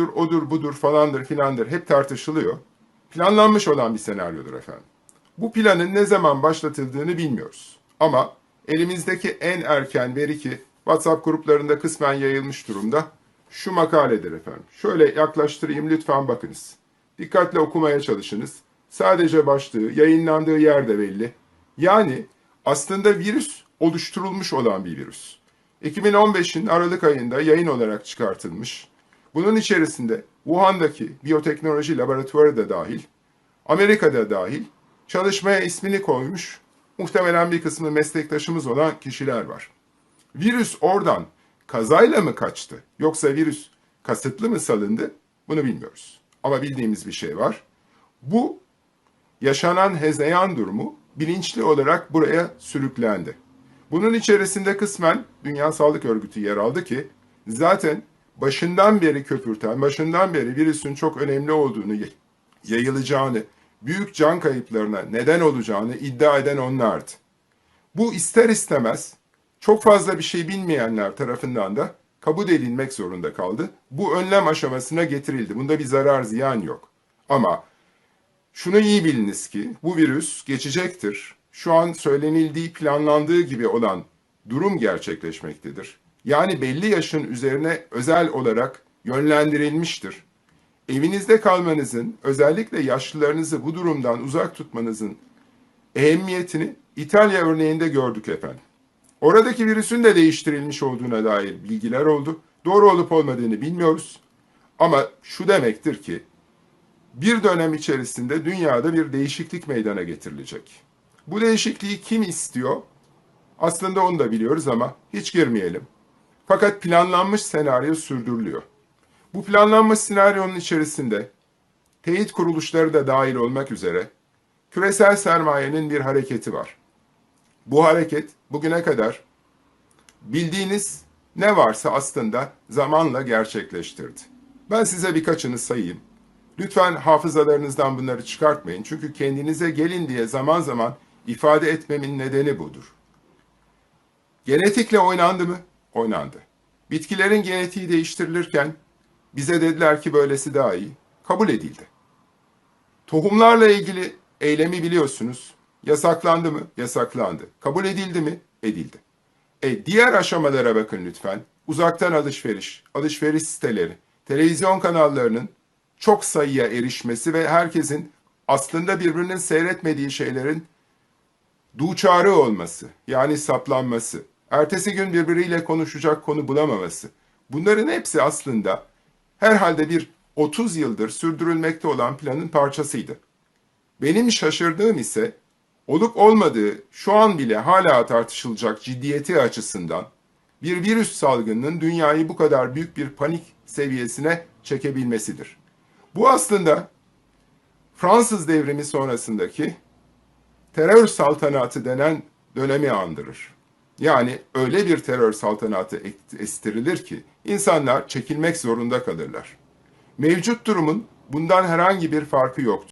odur, odur, budur falandır filandır hep tartışılıyor. Planlanmış olan bir senaryodur efendim. Bu planın ne zaman başlatıldığını bilmiyoruz. Ama elimizdeki en erken veri ki WhatsApp gruplarında kısmen yayılmış durumda şu makaledir efendim. Şöyle yaklaştırayım lütfen bakınız. Dikkatle okumaya çalışınız. Sadece başlığı, yayınlandığı yer de belli. Yani aslında virüs oluşturulmuş olan bir virüs. 2015'in Aralık ayında yayın olarak çıkartılmış. Bunun içerisinde Wuhan'daki biyoteknoloji laboratuvarı da dahil, Amerika'da dahil çalışmaya ismini koymuş muhtemelen bir kısmı meslektaşımız olan kişiler var. Virüs oradan kazayla mı kaçtı yoksa virüs kasıtlı mı salındı bunu bilmiyoruz. Ama bildiğimiz bir şey var. Bu yaşanan hezeyan durumu bilinçli olarak buraya sürüklendi. Bunun içerisinde kısmen Dünya Sağlık Örgütü yer aldı ki zaten başından beri köpürten, başından beri virüsün çok önemli olduğunu, yayılacağını, büyük can kayıplarına neden olacağını iddia eden onlardı. Bu ister istemez çok fazla bir şey bilmeyenler tarafından da kabul edilmek zorunda kaldı. Bu önlem aşamasına getirildi. Bunda bir zarar ziyan yok. Ama şunu iyi biliniz ki bu virüs geçecektir. Şu an söylenildiği, planlandığı gibi olan durum gerçekleşmektedir. Yani belli yaşın üzerine özel olarak yönlendirilmiştir. Evinizde kalmanızın, özellikle yaşlılarınızı bu durumdan uzak tutmanızın ehemmiyetini İtalya örneğinde gördük efendim. Oradaki virüsün de değiştirilmiş olduğuna dair bilgiler oldu. Doğru olup olmadığını bilmiyoruz. Ama şu demektir ki bir dönem içerisinde dünyada bir değişiklik meydana getirilecek. Bu değişikliği kim istiyor? Aslında onu da biliyoruz ama hiç girmeyelim. Fakat planlanmış senaryo sürdürülüyor. Bu planlanmış senaryonun içerisinde teyit kuruluşları da dahil olmak üzere küresel sermayenin bir hareketi var. Bu hareket bugüne kadar bildiğiniz ne varsa aslında zamanla gerçekleştirdi. Ben size birkaçını sayayım. Lütfen hafızalarınızdan bunları çıkartmayın. Çünkü kendinize gelin diye zaman zaman ifade etmemin nedeni budur. Genetikle oynandı mı? Oynandı. Bitkilerin genetiği değiştirilirken bize dediler ki böylesi daha iyi. Kabul edildi. Tohumlarla ilgili eylemi biliyorsunuz. Yasaklandı mı? Yasaklandı. Kabul edildi mi? Edildi. E, diğer aşamalara bakın lütfen. Uzaktan alışveriş, alışveriş siteleri, televizyon kanallarının çok sayıya erişmesi ve herkesin aslında birbirinin seyretmediği şeylerin duçarı olması, yani saplanması, ertesi gün birbiriyle konuşacak konu bulamaması. Bunların hepsi aslında herhalde bir 30 yıldır sürdürülmekte olan planın parçasıydı. Benim şaşırdığım ise olup olmadığı şu an bile hala tartışılacak ciddiyeti açısından bir virüs salgınının dünyayı bu kadar büyük bir panik seviyesine çekebilmesidir. Bu aslında Fransız devrimi sonrasındaki terör saltanatı denen dönemi andırır. Yani öyle bir terör saltanatı estirilir ki insanlar çekilmek zorunda kalırlar. Mevcut durumun bundan herhangi bir farkı yoktur.